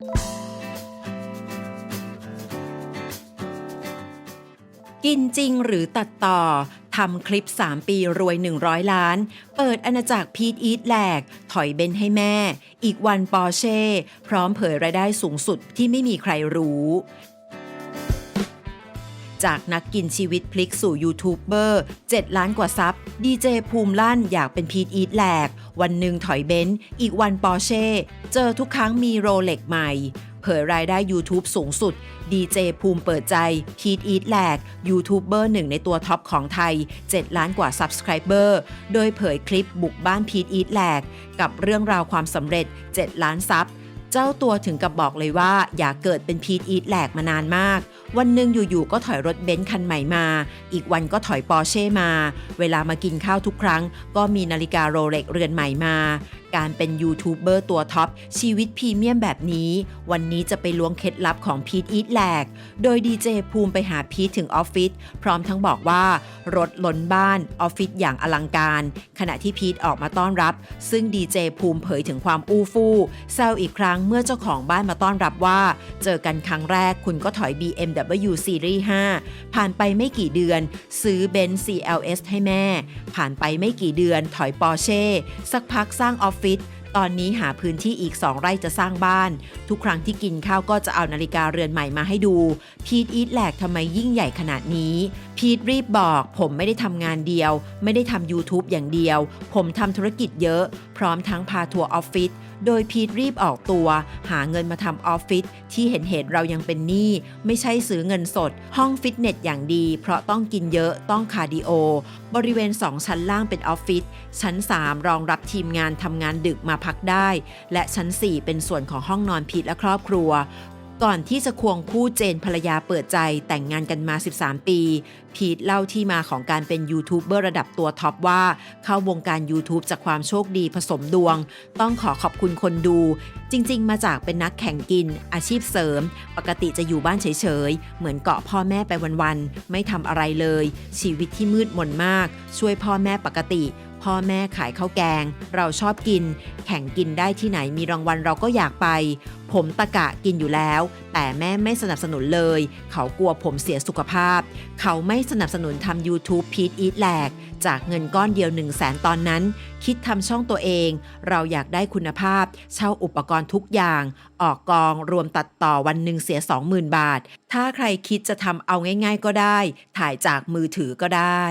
กินจริงหรือตัดต่อทำคลิป 3 ปีรวย 100 ล้าน เปิดอาณาจักรพีทอีทแหลก ถอยเบนให้แม่ อีกวันปอร์เช่ พร้อมเผยรายได้สูงสุดที่ไม่มีใครรู้ จากนักกินชีวิตพลิกสู่ยูทูบเบอร์ 7 ล้านกว่าซับดีเจภูมิลั่นอยากเป็นพีทอีทแหลก วันหนึ่งถอยเบนซ์อีกวันปอร์เช่ เจอทุกครั้งมีโรเล็กใหม่ เผยรายได้ YouTube สูงสุด ดีเจภูมิเปิดใจพีทอีทแหลก ยูทูบเบอร์หนึ่งในตัวท็อปของไทย 7 ล้านกว่า Subscriber โดยเผยคลิปบุกบ้านพีทอีทแหลก กับเรื่องราวความสำเร็จ 7 ล้านซับเจ้าตัวถึงกับบอกเลยว่า อยากเกิดเป็นพีทอีทแหลกมานานมาก วันหนึ่งอยู่ๆก็ถอยรถเบนซ์คันใหม่มา อีกวันก็ถอยปอร์เช่มา เวลามากินข้าวทุกครั้ง ก็มีนาฬิกาโรเล็กเรือนใหม่มา การเป็นยูทูบเบอร์ตัวท็อปชีวิตพรีเมียมแบบนี้ วันนี้จะไปล้วงเคล็ดลับของพีทอีทแหลก โดยดีเจภูมิไปหาพีทถึงออฟฟิศพร้อมทั้งบอกว่า รถล้นบ้านออฟฟิศอย่างอลังการ ขณะที่พีทออกมาต้อนรับ ซึ่งดีเจภูมิเผยถึงความอู้ฟู่แซวอีกครั้งเมื่อเจ้าของบ้านมาต้อนรับว่า เจอกันครั้งแรกคุณก็ถอย BMW Series 5 ผ่านไปไม่กี่เดือน ซื้อเบนซ์ CLS ให้แม่ผ่านไปไม่กี่เดือนถอยปอร์เช่ สักพักสร้างออฟฟิศตอนนี้หาพื้นที่อีก2ไร่จะสร้างบ้าน ทุกครั้งที่กินข้าวก็จะเอานาฬิกาเรือนใหม่มาให้ดู พีทอีทแหลกทำไมยิ่งใหญ่ขนาดนี้ พีทรีบบอกผมไม่ได้ทำงานเดียว ไม่ได้ทำ YouTube อย่างเดียว ผมทำธุรกิจเยอะ พร้อมทั้งพาทัวร์ออฟฟิศ โดยพีทรีบออกตัว หาเงินมาทำออฟฟิศที่เห็นเหตุเรายังเป็นหนี้ไม่ใช่ซื้อเงินสด ห้องฟิตเนสอย่างดี เพราะต้องกินเยอะต้องคาร์ดิโอ บริเวณ 2 ชั้นล่างเป็นออฟฟิศชั้น 3 รองรับทีมงานทำงานดึกมาพักได้ และชั้น 4 เป็นส่วนของห้องนอนพีทและครอบครัว ก่อนที่จะควงคู่เจนภรรยาเปิดใจแต่งงานกันมา 13 ปี พีทเล่าที่มาของการเป็นยูทูบเบอร์ระดับตัวท็อปว่า เข้าวงการ YouTube จากความโชคดีผสมดวง ต้องขอขอบคุณคนดู จริง ๆ มาจากเป็นนักแข่งกิน อาชีพเสริม ปกติจะอยู่บ้านเฉย ๆ เหมือนเกาะพ่อแม่ไปวัน ๆ ไม่ทำอะไรเลย ชีวิตที่มืดมนมาก ช่วยพ่อแม่ปกติ พ่อแม่ขายข้าวแกง เราชอบกิน แข่งกินได้ที่ไหนมีรางวัลเราก็อยากไป ผมตะกะกินอยู่แล้วแต่แม่ไม่สนับสนุนเลย เขากลัวผมเสียสุขภาพ เขาไม่สนับสนุนทำ YouTube พีทอีทแหลก จากเงินก้อนเดียว 1 0 0 0 0แสนตอนนั้น คิดทำช่องตัวเอง เราอยากได้คุณภาพ เช่าอุปกรณ์ทุกอย่าง ออกกองรวมตัดต่อวันหนึ่งเสีย 20,000 บาท ถ้าใครคิดจะทำเอาง่าย ๆ ก็ได้ ถ่ายจากมือถือก็ได้